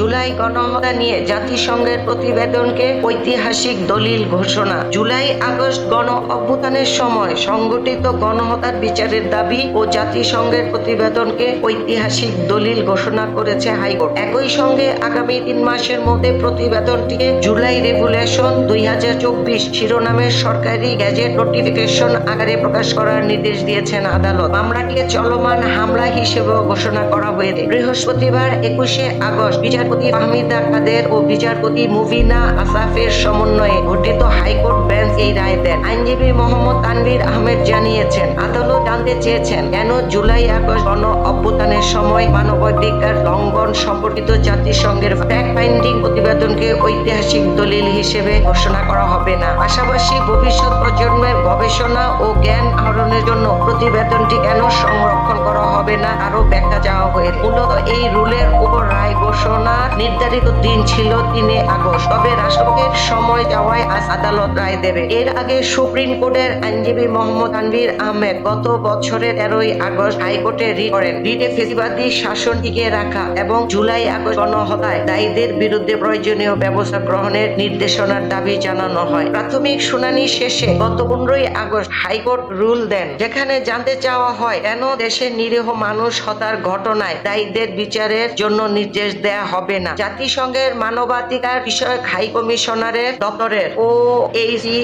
জুলাই গণহত্যা নিয়ে জাতিসংঘের প্রতিবেদনকে ঐতিহাসিক দলিল ঘোষণা। জুলাই আগস্ট গণ অভ্যুত্থানের সময় সংগঠিত গণহত্যার বিচারের দাবি ও জাতিসংঘের প্রতিবেদনকে ঐতিহাসিক দলিল ঘোষণা করেছে হাইকোর্ট। একই সঙ্গে আগামী তিন মাসের মধ্যে প্রতিবেদনটিকে জুলাই রেগুলেশন দুই হাজার চব্বিশ শিরোনামের সরকারি গ্যাজেট নোটিফিকেশন আকারে প্রকাশ করার নির্দেশ দিয়েছেন আদালত। মামলাটিকে চলমান হামলা হিসেবেও ঘোষণা করা হয়েছে। বৃহস্পতিবার একুশে আগস্ট বিচারপতি ফাহমিদা কাদের ও বিচারপতি মুবিনা আসাফের সমন্বয়ে গঠিত হাইকোর্ট বেঞ্চ এই রায় দেন। আইনজীবী মোহাম্মদ তানভীর আহমেদ জানিয়েছেন, আদালত জানতে চেয়েছেন কেন জুলাই আগস্ট গণ অভ্যুত্থানের সময় মানবাধিকার লঙ্ঘন সম্পর্কিত জাতিসংঘের ফ্যাক্ট ফাইন্ডিং প্রতিবেদনকে ঐতিহাসিক দলিল হিসেবে ঘোষণা করা হবে না। পাশাপাশি ভবিষ্যৎ প্রজন্মের গবেষণা ও জ্ঞান আহরণের জন্য প্রতিবেদনটি কেন সংরক্ষণ করা হবে না আরও ব্যাখ্যা চাওয়া হয়েছে। মূলত এই রুলের উপর রায় ঘোষণার নির্ধারিত দিন ছিল তিনে আগস্ট। তবে রাষ্ট্রপতির সময় যাওয়ায় আজ আদালত রায় দেবে। এর আগে সুপ্রিম কোর্টের আইনজীবী মোহাম্মদ আনবির আহমেদ গত বছরের তেরোই আগস্ট হাইকোর্টে রিট করেন। রিটে ফেসিবাদী শাসন টিকিয়ে রাখা এবং জুলাই আগস্ট গণহত্যায় দায়ীদের বিরুদ্ধে প্রয়োজনীয় ব্যবস্থা গ্রহণের নির্দেশনার দাবি জানানো হয়। প্রাথমিক শুনানি শেষে গত পনেরোই আগস্ট হাইকোর্ট রুল দেন, যেখানে জানতে চাওয়া হয় কেন দেশের নিরীহ মানুষ হতার ঘটনায় দায়ীদের বিচারের জন্য নির্দেশ দেয়া হবে না। জাতিসংঘের মানবাধিকার বিষয়ক হাই কমিশনারের দপ্তরের ও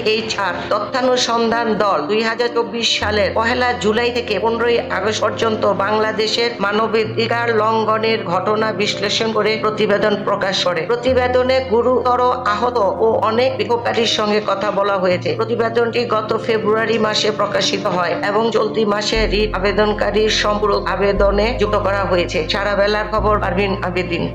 এইচআর তথ্যানুসন্ধান দল দুই হাজার চব্বিশ সালের পহেলা জুলাই থেকে পনেরোই আগস্ট পর্যন্ত বাংলাদেশের মানবাধিকার লঙ্ঘনের ঘটনা বিশ্লেষণ করে প্রতিবেদন প্রকাশ করে। প্রতিবেদনে গুরুতর আহত ও অনেক বিক্ষোভকারীর সঙ্গে কথা বলা হয়েছে। প্রতিবেদনটি গত ফেব্রুয়ারি মাসে প্রকাশিত হয় এবং চলতি মাসে রিট আবেদনকারীর সম্পূরক আবেদনে যুক্ত করা হয়েছে। সারা বেলার খবর পারভিন আবেদিন।